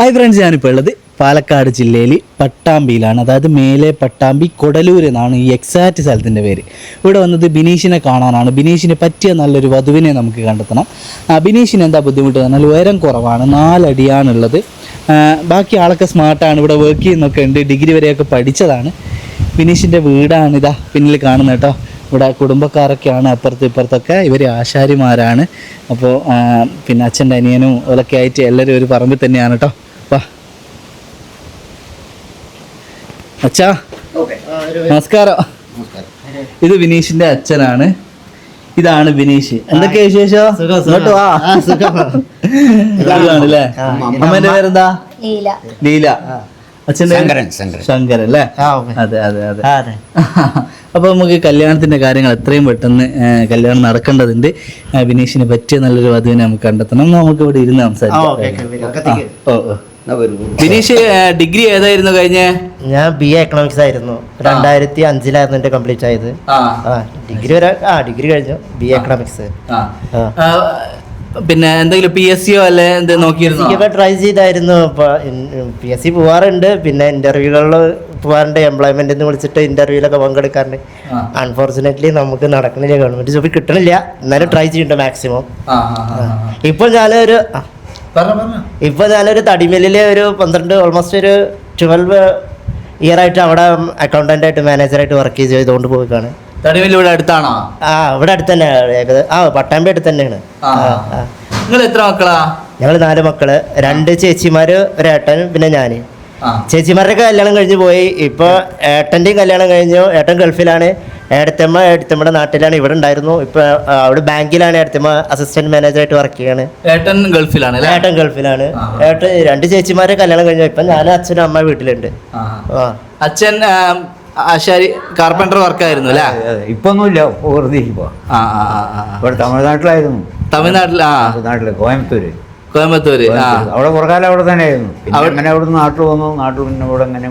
Hi friends ഞാനിപ്പോൾ ഉള്ളത് പാലക്കാട് ജില്ലയിൽ പട്ടാമ്പിയിലാണ്. അതായത് മേലെ പട്ടാമ്പി കൊടലൂർ എന്നാണ് ഈ എക്സാക്റ്റ് സ്ഥലത്തിന്റെ പേര്. ഇവിടെ വന്നത് ബിനീഷിനെ കാണാനാണ്. ബിനീഷിനെ പറ്റിയ നല്ലൊരു വധുവിനെ നമുക്ക് കണ്ടെത്തണം. ബിനീഷിന് എന്താ ബുദ്ധിമുട്ട് എന്നാൽ ഉയരം കുറവാണ് നാലടിയാണുള്ളത്. ബാക്കി ആളൊക്കെ സ്മാർട്ടാണ് ഇവിടെ വർക്ക് ചെയ്യുന്നൊക്കെ ഉണ്ട് ഡിഗ്രി വരെയൊക്കെ പഠിച്ചതാണ്. ബിനീഷിന്റെ വീടാണ് ഇതാ പിന്നിൽ കാണുന്നത് കേട്ടോ. ഇവിടെ കുടുംബക്കാരൊക്കെയാണ് അപ്പുറത്ത് ഇപ്പുറത്തൊക്കെ ഇവർ ആശാരിമാരാണ്. അപ്പോൾ പിന്നെ അച്ഛന്റെ അനിയനും അതൊക്കെ ആയിട്ട് എല്ലാവരും ഒരു പറമ്പിൽ തന്നെയാണ് കേട്ടോ. വാ. അച്ഛാ നമസ്കാരം. ഇത് വിനീഷിന്റെ അച്ഛനാണ്. ഇതാണ് വിനീഷ്. എന്തൊക്കെ വിശേഷം? ഇങ്ങോട്ട് വാ. അല്ലേ അമ്മേന്റെ പേരെന്താ? ലീല. ലീല. അച്ഛന്റെ ശങ്കരൻ, അല്ലേ? ഓക്കേ. അതെ അതെ അതെ. അപ്പൊ നമുക്ക് കല്യാണത്തിന്റെ കാര്യങ്ങൾ എത്രയും പെട്ടെന്ന് കല്യാണം നടക്കേണ്ടതുണ്ട്. വിനീഷിന് ബിനീഷിന് പറ്റിയ നല്ലൊരു വധുവിനെ നമുക്ക് കണ്ടെത്തണം. നമുക്ക് ഇവിടെ ഇരുന്ന് ആ, ഓക്കേ, ഓക്കേ, സംസാരിക്കാം ഓ ഓ. ബിനീഷ് ഡിഗ്രി ഏതായിരുന്നു കഴിഞ്ഞ? ഞാൻ ബി എ എക്കണോമിക്സ് ആയിരുന്നു. രണ്ടായിരത്തി അഞ്ചിലായിരുന്നു എന്റെ കംപ്ലീറ്റ് ആയത്. ഡിഗ്രി വരെ ആ ഡിഗ്രി കഴിഞ്ഞു. ബി എ എക്കണോമിക്സ് പിന്നെ എന്തെങ്കിലും പി എസ് സിയോ അല്ലെ എന്ത് നോക്കിയിരുന്നു? ട്രൈ ചെയ്തായിരുന്നു. പി എസ് സി പോവാറുണ്ട്. പിന്നെ ഇന്റർവ്യൂകളിൽ പോവാറുണ്ട്. എംപ്ലോയ്മെന്റ് എന്ന് വിളിച്ചിട്ട് ഇന്റർവ്യൂലൊക്കെ പങ്കെടുക്കാറുണ്ട്. അൺഫോർച്ചുനേറ്റ്ലി നമുക്ക് നടക്കുന്നില്ല ഗവൺമെന്റ് ജോബ് കിട്ടണില്ല. എന്നാലും ട്രൈ ചെയ്യുന്നുണ്ട് മാക്സിമം. ഇപ്പൊ ഞാനൊരു ഇപ്പൊ ഞാനൊരു തടിമലിൽ ഒരു പന്ത്രണ്ട് ഓൾമോസ്റ്റ് ഒരു ട്വൽവ് ഇയർ ആയിട്ട് അവിടെ അക്കൗണ്ടന്റ് ആയിട്ട് മാനേജറായിട്ട് വർക്ക് ചെയ്തുകൊണ്ട് പോയിക്കാണ് തടിമില്ല് ഇവിടെ അടുത്താണോ? ആ ഇവിടെ അടുത്ത് തന്നെ ആ പട്ടാമ്പി അടുത്ത് തന്നെയാണ്. നിങ്ങൾ എത്ര മക്കളാ? ഞങ്ങൾ നാല് മക്കൾ. രണ്ട് ചേച്ചിമാര് ഒരു ഏട്ടൻ പിന്നെ ഞാൻ. ചേച്ചിമാരുടെ കല്യാണം കഴിഞ്ഞു പോയി. ഇപ്പൊ ഏട്ടന്റെയും കല്യാണം കഴിഞ്ഞു. ഏട്ടൻ ഗൾഫിലാണ്. ഏടത്തമ്മ ഏടത്തമ്മയുടെ നാട്ടിലാണ് ഇവിടെ ഉണ്ടായിരുന്നു. ഇപ്പൊ അവിടെ ബാങ്കിലാണ് ഏടത്തമ്മ അസിസ്റ്റന്റ് മാനേജറായിട്ട് വർക്ക് ചെയ്യാണ്. ഏട്ടൻ ഗൾഫിലാണ് അല്ലേ? ഏട്ടൻ ഗൾഫിലാണ്. ഏട്ടൻ രണ്ട് ചേച്ചിമാരെ കല്യാണം കഴിഞ്ഞു. ഇപ്പൊ ഞാനും അച്ഛനും അമ്മ വീട്ടിലുണ്ട്. അച്ഛൻ കാർപ്പന്റർ ആശാരി കാർപ്പന്റർ വർക്കായിരുന്നു അല്ലേ? ഇപ്പൊന്നുമില്ല. ഇപ്പൊ വെറുതെ ആ. ഇവിടെ തമിഴ്നാട്ടിലായിരുന്നു. തമിഴ്നാട്ടിൽ ആ. നാട്ടിൽ കോയമ്പത്തൂര്. കോയമ്പത്തൂര്. അവിടെ കുറെ കാലം അവിടെ തന്നെയായിരുന്നു. പിന്നെ അവിടെ- അങ്ങനെ അവിടെ നിന്ന് നാട്ടിൽ വന്നു? നാട്ടിൽ പിന്നെ ഇവിടെ അങ്ങനെ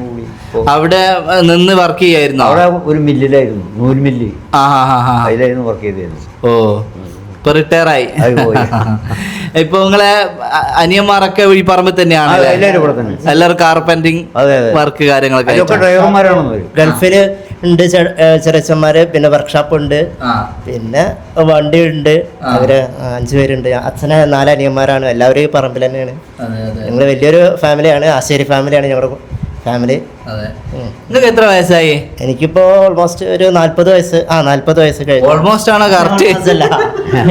അവിടെ നിന്ന് വർക്ക് ചെയ്യായിരുന്നു? അവിടെ ഒരു മില്ലിലായിരുന്നു നൂൽ മില്ല്. അതിലായിരുന്നു വർക്ക് ചെയ്തിരുന്നു ഓ ഇപ്പൊ റിട്ടയർ ആയി. ഇപ്പൊ നിങ്ങളെ അനിയന്മാരൊക്കെ ഈ പറമ്പിൽ തന്നെയാണ് എല്ലാവരും കാർപ്പന്റിങ്. വർക്ക് കാര്യങ്ങളൊക്കെ ഡ്രൈവർമാരാണ്. ഗൾഫിൽ ഉണ്ട് ചെ- പിന്നെ വർക്ക്ഷോപ്പ് ഉണ്ട്. പിന്നെ വണ്ടി ഉണ്ട്. അവർ അഞ്ചു പേരുണ്ട്. അച്ഛന് നാല് അനിയന്മാരാണ്. എല്ലാവരും ഈ പറമ്പിൽ തന്നെയാണ്. ഞങ്ങൾ വലിയൊരു ഫാമിലിയാണ് ആശേരി ഫാമിലിയാണ് ഞങ്ങളുടെ ഫാമിലി അതെ. നിങ്ങൾക്ക് എത്ര വയസ്സായി? എനിക്കിപ്പോ ഓൾമോസ്റ്റ് ഒരു നാല്പത് വയസ്സ്. ആ നാല്പത് വയസ്സ് കഴിഞ്ഞു. ഓൾമോസ്റ്റ് ആണോ കറക്റ്റ് അല്ല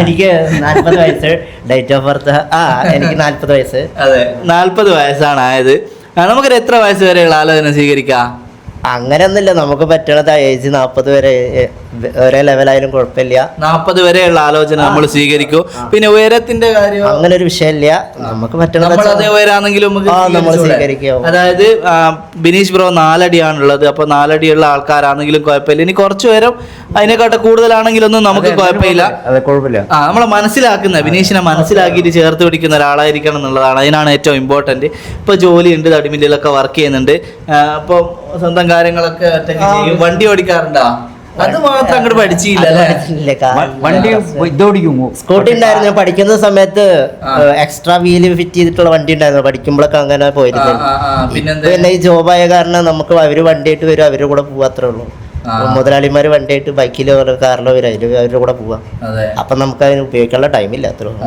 എനിക്ക് നാല്പത് വയസ്സ്. ഡേറ്റ് ഓഫ് ബർത്ത് ആ എനിക്ക് നാല്പത് വയസ്സ്. അതെ. നാല്പത് വയസ്സാണ് ആയത്. നമുക്കൊരു എത്ര വയസ്സ് വരെയുള്ള ആലോചന സ്വീകരിക്കാം? അങ്ങനെയൊന്നുമില്ല. നമുക്ക് പറ്റണത് ഏജ് നാൽപ്പത് വരെ ഒരേ ലെവലായാലും കുഴപ്പമില്ല. നാൽപ്പത് വരെയുള്ള ആലോചന നമ്മൾ സ്വീകരിക്കും. പിന്നെ ഉയരത്തിന്റെ കാര്യം അങ്ങനെ ഒരു വിഷയമില്ല. നമുക്ക് പറ്റണത് നമ്മൾ അതേ ഉയരാണെങ്കിലും നമ്മൾ? സ്വീകരിക്കാം. അതായത് ബിനീഷ് ബ്രോ നാലടിയാണുള്ളത്. അപ്പൊ നാലടിയുള്ള ആൾക്കാരാണെങ്കിലും കുഴപ്പമില്ല. ഇനി കുറച്ച് ഉയരം അതിനെക്കാട്ട് കൂടുതലാണെങ്കിലൊന്നും നമുക്ക് കുഴപ്പമില്ല. കുഴപ്പമില്ല. ആ നമ്മളെ മനസ്സിലാക്കുന്ന ബിനീഷിനെ മനസ്സിലാക്കിയിട്ട് ചേർത്ത് പിടിക്കുന്ന ഒരാളായിരിക്കണം എന്നുള്ളതാണ്. അതിനാണ് ഏറ്റവും ഇമ്പോർട്ടന്റ് ഇപ്പൊ ജോലിയുണ്ട് തടിമില്ലിലൊക്കെ വർക്ക് ചെയ്യുന്നുണ്ട്. അപ്പൊ സ്വന്തം കാര്യങ്ങളൊക്കെ ഒറ്റയ്ക്ക് ചെയ്യും. വണ്ടി ഓടിക്കാറുണ്ടോ? അത് മാത്രം അങ്ങോട്ട് പഠിച്ചില്ല. വണ്ടി ഇതോടിക്കും സ്കൂട്ടി ഉണ്ടായിരുന്നു. പഠിക്കുന്ന സമയത്ത് എക്സ്ട്രാ വീൽ ഫിറ്റ് ചെയ്തിട്ടുള്ള വണ്ടി ഉണ്ടായിരുന്നു. പഠിക്കുമ്പോഴൊക്കെ അങ്ങനെ പോയിരുന്നു? പിന്നെ ഈ ജോബായ കാരണം നമുക്ക് അവർ വണ്ടിയായിട്ട് വരും. അവരുടെ കൂടെ പോവാത്രേ ഉള്ളൂ. മുതലാളിമാര് വണ്ടിയായിട്ട് ബൈക്കിലോ കാറിലോ വരും. അവരുടെ കൂടെ പോവാം. അതെ. അപ്പൊ നമുക്ക് അതിന് ഉപയോഗിക്കാനുള്ള ടൈമില്ല അത്രേ ഉള്ളൂ.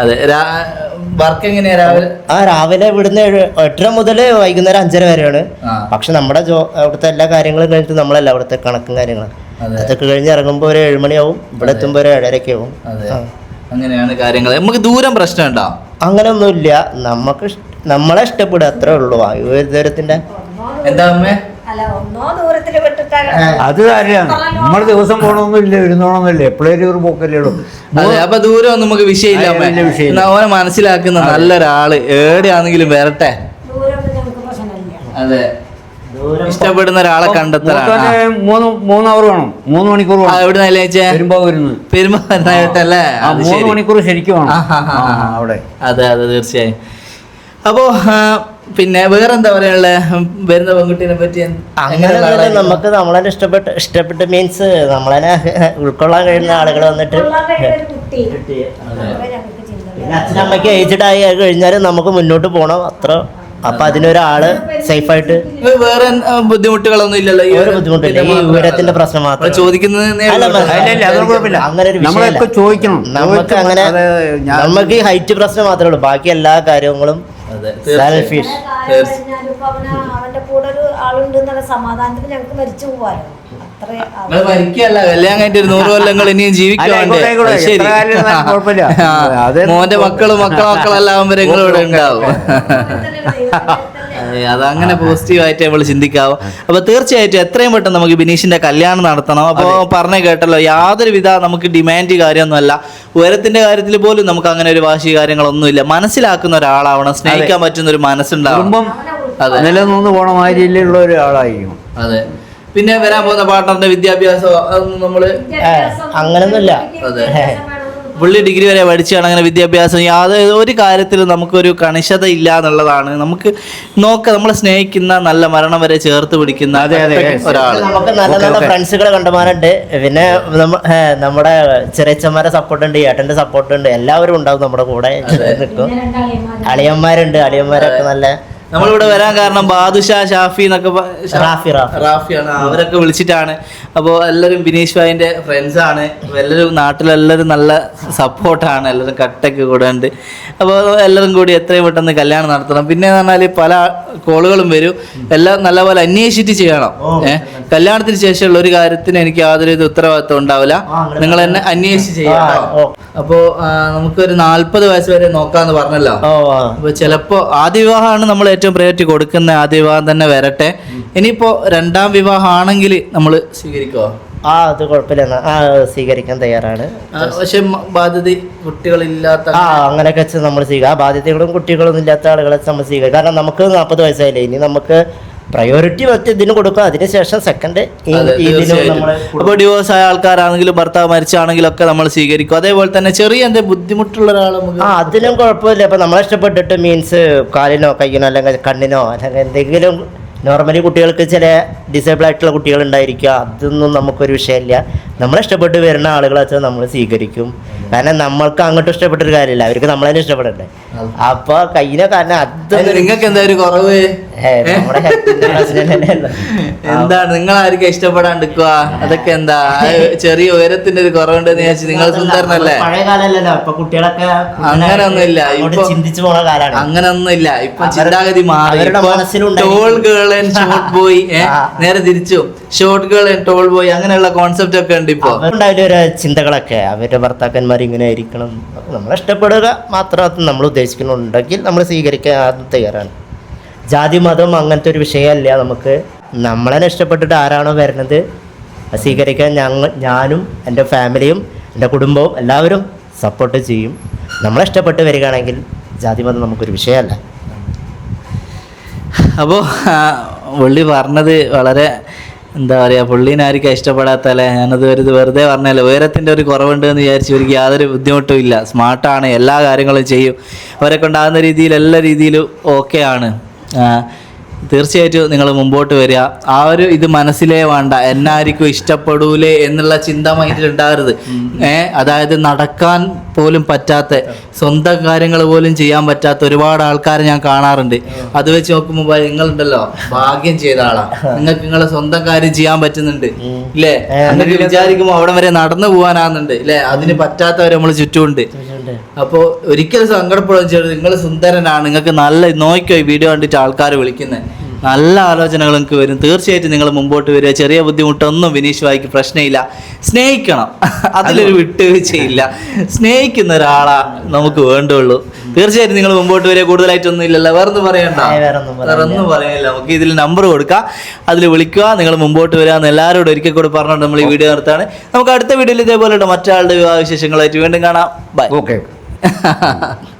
അതെ വർക്ക് എങ്ങനെയാ രാവിലെ? ആ രാവിലെ ഇവിടുന്ന് എട്ടര മുതൽ വൈകുന്നേരം അഞ്ചര വരെയാണ്. പക്ഷെ നമ്മുടെ ജോ അവിടുത്തെ എല്ലാ കാര്യങ്ങളും കഴിഞ്ഞിട്ട് നമ്മളല്ല അവിടുത്തെ കണക്കും കാര്യങ്ങളും. അതൊക്കെ കഴിഞ്ഞ് ഇറങ്ങുമ്പോൾ ഒരു ഏഴുമണിയാവും ഇവിടെ എത്തുമ്പോൾ ഒരു ഏഴരയ്ക്ക് ആവും. അങ്ങനെയാണ് കാര്യങ്ങൾ. നമുക്ക് ദൂരം പ്രശ്നമുണ്ടോ? അങ്ങനെ ഒന്നുമില്ല നമുക്ക് നമ്മളെ ഇഷ്ടപ്പെടുക അത്രേ ഉള്ളൂ. ആയുർവേദത്തിന്റെ എന്താ അമ്മേ? അത് കാര്യമാണ്. നമ്മൾ ദിവസം പോകണമെന്നില്ല ഇരുന്നോണമെന്നില്ല എപ്പോഴേലും ഒരു പോക്കല്ലേ ഉള്ളൂ. അതെ അപ്പൊ ദൂരം ഒന്നും നമുക്ക് വിഷയമില്ല ഓനെ മനസ്സിലാക്കുന്ന നല്ലൊരാൾ എവിടെയാണെങ്കിലും വരട്ടെ. ദൂരമൊന്നും ഞങ്ങൾക്ക് പ്രശ്നമില്ല. അതെ. ഇഷ്ടപ്പെടുന്ന ഒരാളെ കണ്ടെത്തലാണ്. മൂന്ന് മൂന്ന് അവർ വേണം. മൂന്ന് മണിക്കൂർ വേണം. എവിടെ നിലയിച്ചേ വരുമ്പോ വരുന്നു പെരുമാറായിട്ടല്ലേ ആ. അത് മൂന്ന്. മണിക്കൂർ ശരിക്കും. അവിടെ. അതെ അതെ തീർച്ചയായും. അപ്പോ പിന്നെ വേറെന്താ പറയാനുള്ള? വരുന്ന പെൺകുട്ടീനെ പറ്റി അങ്ങനെ നമുക്ക് നമ്മളെ ഇഷ്ടപ്പെട്ട് ഇഷ്ടപ്പെട്ട് മീൻസ് നമ്മളെ ഉൾക്കൊള്ളാൻ കഴിയുന്ന ആളുകൾ വന്നിട്ട് പിന്നെ അച്ഛനമ്മയ്ക്ക് ഏജ്ഡ് ആയി കഴിഞ്ഞാൽ നമുക്ക് മുന്നോട്ട് പോകണം അത്ര. അപ്പൊ അതിനൊരാൾ സേഫായിട്ട് വേറെ ബുദ്ധിമുട്ടുകളൊന്നും ഇല്ലല്ലോ? ഈ ഒരു ബുദ്ധിമുട്ടില്ല ഈ വിവരത്തിന്റെ പ്രശ്നം മാത്രം ചോദിക്കുന്നത്. അങ്ങനെ ഒരു ചോദിക്കണം. നമുക്ക് അങ്ങനെ നമുക്ക് ഈ ഹൈറ്റ് പ്രശ്നം മാത്രമേ ഉള്ളൂ. ബാക്കി എല്ലാ കാര്യങ്ങളും അതെ. സെൽഫിഷ് അവന്റെ കൂടെ ഒരു ആളുണ്ട് എന്നുള്ള സമാധാനത്തിന് ഞങ്ങൾക്ക് മരിച്ചു പോവാലോ. അത്രേ നിങ്ങൾ മരിക്കല്ല കല്യാണം കഴിഞ്ഞിട്ട് നൂറ് കൊല്ലങ്ങൾ ഇനിയും മോന്റെ മക്കളും മക്കളെ മക്കളെല്ലാം ഇവിടെ ഉണ്ടാവും. അതെ, അതങ്ങനെ പോസിറ്റീവായിട്ട് ആയിട്ട് നമ്മൾ ചിന്തിക്കാവോ? അപ്പൊ തീർച്ചയായിട്ടും എത്രയും പെട്ടെന്ന് നമുക്ക് ബിനീഷിന്റെ കല്യാണം നടത്തണം. അപ്പോൾ പറഞ്ഞ കേട്ടല്ലോ യാതൊരു വിധ നമുക്ക് ഡിമാൻഡ് കാര്യമൊന്നുമല്ല. ഉയരത്തിന്റെ കാര്യത്തിൽ പോലും നമുക്ക് അങ്ങനെ ഒരു വാശി കാര്യങ്ങളൊന്നുമില്ല. മനസ്സിലാക്കുന്ന ഒരാളാവണം സ്നേഹിക്കാൻ പറ്റുന്ന ഒരു മനസ്സുണ്ടാവും അതെ. നിലനിന്ന് പോണ മാതിരിയിലുള്ള ഒരാളായിരിക്കും. അതെ. പിന്നെ വരാൻ പോകുന്ന പാർട്ണറിന്റെ വിദ്യാഭ്യാസം അതൊന്നും നമ്മൾ അങ്ങനൊന്നുമില്ല. അതെ. പുള്ളി ഡിഗ്രി വരെ പഠിച്ചാണ് അങ്ങനെ വിദ്യാഭ്യാസം. യാതൊരു ഒരു കാര്യത്തിലും നമുക്കൊരു കണിശത ഇല്ല എന്നുള്ളതാണ്. നമുക്ക് നോക്ക നമ്മളെ സ്നേഹിക്കുന്ന നല്ല മരണം വരെ ചേർത്ത് പിടിക്കുന്ന അതെ, അതെ, ഒരാൾ നമുക്ക് നല്ല നല്ല ഫ്രണ്ട്സുകളെ കണ്ടമാരുണ്ട് പിന്നെ നമ്മുടെ ചെറിയച്ചന്മാരെ സപ്പോർട്ട് ഉണ്ട് ഏട്ടന്റെ സപ്പോർട്ട് ഉണ്ട്. എല്ലാവരും ഉണ്ടാവും നമ്മുടെ കൂടെ. നിൽക്കും അളിയന്മാരുണ്ട്. അളിയന്മാരൊക്കെ നല്ല നമ്മളിവിടെ വരാൻ കാരണം ബാദുഷാ ഷാഫി എന്നൊക്കെ റാഫി, റാഫി. റാഫിയാണ് അവരൊക്കെ വിളിച്ചിട്ടാണ്. അപ്പോൾ എല്ലാവരും ബിനീഷ് ഭായിന്റെ ഫ്രണ്ട്സ് ആണ്. എല്ലാവരും നാട്ടിലെല്ലാവരും നല്ല സപ്പോർട്ടാണ് എല്ലാവരും കട്ടൊക്കെ കൂടെ ഉണ്ട് അപ്പോൾ എല്ലാവരും കൂടി എത്രയും പെട്ടെന്ന് കല്യാണം നടത്തണം. പിന്നെ എന്ന് പറഞ്ഞാൽ പല കോളുകളും വരും. എല്ലാം നല്ലപോലെ അന്വേഷിച്ചിട്ട് ചെയ്യണം. ഏഹ് കല്യാണത്തിന് ശേഷമുള്ള ഒരു കാര്യത്തിന് എനിക്ക് യാതൊരു ഇത് ഉത്തരവാദിത്വം ഉണ്ടാവില്ല. നിങ്ങൾ എന്നെ അന്വേഷിച്ച് ചെയ്യണം. അപ്പോ നമുക്ക് ഒരു നാല്പത് വയസ്സ് വരെ നോക്കാന്ന് പറഞ്ഞല്ലോ. അപ്പൊ ചിലപ്പോ ആദ്യ വിവാഹമാണ് നമ്മൾ ഏറ്റവും പ്രയോറിറ്റി കൊടുക്കുന്ന ആദ്യ വിവാഹം തന്നെ വരട്ടെ. ഇനിയിപ്പോ രണ്ടാം വിവാഹമാണെങ്കിൽ നമ്മൾ സ്വീകരിക്കുമോ ആ അത് കുഴപ്പമില്ല. ആ സ്വീകരിക്കാൻ തയ്യാറാണ്. പക്ഷെ ബാധ്യത കുട്ടികളില്ലാത്ത ആ അങ്ങനെയൊക്കെ വെച്ച് നമ്മൾ സ്വീകരിക്കുക ആ ബാധ്യതകളും കുട്ടികളൊന്നും ഇല്ലാത്ത ആളുകളെ നമ്മൾ സ്വീകരിക്കുക കാരണം നമുക്ക് നാൽപ്പത് വയസ്സായില്ലേ? ഇനി നമുക്ക് പ്രയോറിറ്റി മറ്റേ ഇതിന് കൊടുക്കുക അതിനുശേഷം സെക്കൻഡ് തീർച്ചയായിട്ടും. ഡിവോഴ്സ് ആയ ആൾക്കാരാണെങ്കിലും ഭർത്താവ് മരിച്ചാണെങ്കിലും ഒക്കെ നമ്മൾ സ്വീകരിക്കും. അതേപോലെ തന്നെ ചെറിയ എന്തെങ്കിലും ബുദ്ധിമുട്ടുള്ള ഒരാൾ ആ അതിനും കുഴപ്പമില്ല. ഇപ്പം നമ്മളെ ഇഷ്ടപ്പെട്ടിട്ട് മീൻസ് കാലിനോ കയ്യിനോ അല്ലെങ്കിൽ കണ്ണിനോ അല്ലെങ്കിൽ എന്തെങ്കിലും നോർമലി കുട്ടികൾക്ക് ചില ഡിസേബിൾ ആയിട്ടുള്ള കുട്ടികൾ ഉണ്ടായിരിക്കുക അതൊന്നും നമുക്കൊരു വിഷയമില്ല. നമ്മളിഷ്ടപ്പെട്ട് വരുന്ന ആളുകളെ വെച്ചാൽ നമ്മൾ സ്വീകരിക്കും. കാരണം നമ്മൾക്ക് അങ്ങോട്ടും ഇഷ്ടപ്പെട്ടൊരു കാര്യമില്ല. അവർക്ക് നമ്മളെ ഇഷ്ടപ്പെടണ്ടേ. അപ്പൊ കയ്യിനോ കാരണം അത് നിങ്ങൾക്ക് എന്താ ഒരു കുറവ്? എന്താണ്? നിങ്ങൾ ആർക്കും ഇഷ്ടപ്പെടാണ്ടിക്കുക അതൊക്കെ എന്താ? ചെറിയ ഉയരത്തിന്റെ ഒരു കുറവുണ്ടെന്ന് വിചാരിച്ചു നിങ്ങൾ സുന്ദരനല്ലേ? കുട്ടികളൊക്കെ അങ്ങനെയൊന്നുമില്ല. അങ്ങോട്ട് ഇപ്പൊ- ചിന്തിച്ചു പോണ കാലാണ് അങ്ങനൊന്നുമില്ല. ഇപ്പൊ ചിന്താഗതി മാറി. Tall girl and short boy നേരെ തിരിച്ചു. Short girl and tall boy അങ്ങനെയുള്ള കോൺസെപ്റ്റ് ഒക്കെ ഉണ്ട് ഇപ്പൊ. ചിന്തകളൊക്കെ അവരുടെ ഭർത്താക്കന്മാർ ഇങ്ങനെ ആയിരിക്കണം നമ്മൾ ഇഷ്ടപ്പെടുക മാത്രം നമ്മൾ ഉദ്ദേശിക്കുന്നുണ്ടെങ്കിൽ നമ്മൾ സ്വീകരിക്കാൻ തയ്യാറാണ്. ജാതി മതം അങ്ങനത്തെ ഒരു വിഷയമല്ല. നമുക്ക് നമ്മളെ ഇഷ്ടപ്പെട്ടിട്ട് ആരാണോ വരുന്നത് സ്വീകരിക്കാൻ ഞങ്ങൾ ഞാനും എന്റെ ഫാമിലിയും എന്റെ കുടുംബവും എല്ലാവരും സപ്പോർട്ട് ചെയ്യും. നമ്മളെ ഇഷ്ടപ്പെട്ട് വരികയാണെങ്കിൽ ജാതി മതം നമുക്കൊരു വിഷയമല്ല. അപ്പോൾ വള്ളി പറഞ്ഞത് വളരെ എന്താ പറയുക പുള്ളീനെ ഇഷ്ടപ്പെടാത്ത ഇഷ്ടപ്പെടാത്തല്ലേ? ഞാനത് ഒരു വെറുതെ പറഞ്ഞല്ലോ ഉയരത്തിന്റെ ഒരു കുറവുണ്ട് എന്ന് വിചാരിച്ചു എനിക്ക് യാതൊരു ബുദ്ധിമുട്ടും ഇല്ല. സ്മാർട്ടാണ് എല്ലാ കാര്യങ്ങളും ചെയ്യും. അവരെ കൊണ്ടാകുന്ന രീതിയിൽ എല്ലാ രീതിയിലും ഓക്കെ ആണ്. തീർച്ചയായിട്ടും നിങ്ങൾ മുമ്പോട്ട് വരിക. ആ ഒരു ഇത് മനസ്സിലേ വേണ്ട. എന്നായിരിക്കും ഇഷ്ടപ്പെടൂലേ എന്നുള്ള ചിന്ത മൈൻഡിൽ ഉണ്ടാകരുത്. ഏ അതായത് നടക്കാൻ പോലും പറ്റാത്ത സ്വന്തം കാര്യങ്ങൾ പോലും ചെയ്യാൻ പറ്റാത്ത ഒരുപാട് ആൾക്കാരെ ഞാൻ കാണാറുണ്ട്. അത് വെച്ച് നോക്കുമ്പോൾ നിങ്ങളുണ്ടല്ലോ ഭാഗ്യം ചെയ്ത ആളാ. നിങ്ങൾക്ക് നിങ്ങളെ സ്വന്തം കാര്യം ചെയ്യാൻ പറ്റുന്നുണ്ട്. ഇല്ലേ? അങ്ങനെ വിചാരിക്കുമ്പോൾ അവിടെ വരെ നടന്നു പോകാനാകുന്നുണ്ട് ഇല്ലേ? അതിന് പറ്റാത്തവരെ നമ്മൾ ചുറ്റുമുണ്ട്. അപ്പോൾ ഒരിക്കലും സങ്കടപ്പെടുകയും നിങ്ങൾ സുന്ദരനാണ്. നിങ്ങൾക്ക് നല്ല നോക്കിയോ ഈ വീഡിയോ കണ്ടിട്ട് ആൾക്കാർ വിളിക്കുന്നത് നല്ല ആലോചനകൾ നിങ്ങൾക്ക് വരും. തീർച്ചയായിട്ടും നിങ്ങൾ മുമ്പോട്ട് വരിക. ചെറിയ ബുദ്ധിമുട്ടൊന്നും വിനീഷ് വായിക്ക് പ്രശ്നമില്ല. സ്നേഹിക്കണം. അതിലൊരു വിട്ടുവീഴ്ചയില്ല. സ്നേഹിക്കുന്ന ഒരാളാ നമുക്ക് വേണ്ടുള്ളൂ. തീർച്ചയായിട്ടും നിങ്ങൾ മുമ്പോട്ട് വരെ കൂടുതലായിട്ടൊന്നും ഇല്ലല്ലോ. വേറൊന്നും പറയണ്ട. ഏയ് വേറൊന്നും പറയാനില്ല. വേറൊന്നും പറയാനില്ല നമുക്ക് ഇതിൽ നമ്പർ കൊടുക്കാം. അതിൽ വിളിക്കുക. നിങ്ങൾ മുമ്പോട്ട് വരിക എന്ന് എല്ലാവരോടും ഒരിക്കൽ കൂടി പറഞ്ഞുകൊണ്ട് നമ്മൾ ഈ വീഡിയോ നിർത്താണ് നമുക്ക് അടുത്ത വീഡിയോയിൽ ഇതേപോലെ മറ്റാളുടെ വിവാഹ വിശേഷങ്ങളായിട്ട് വീണ്ടും കാണാം. Bye okay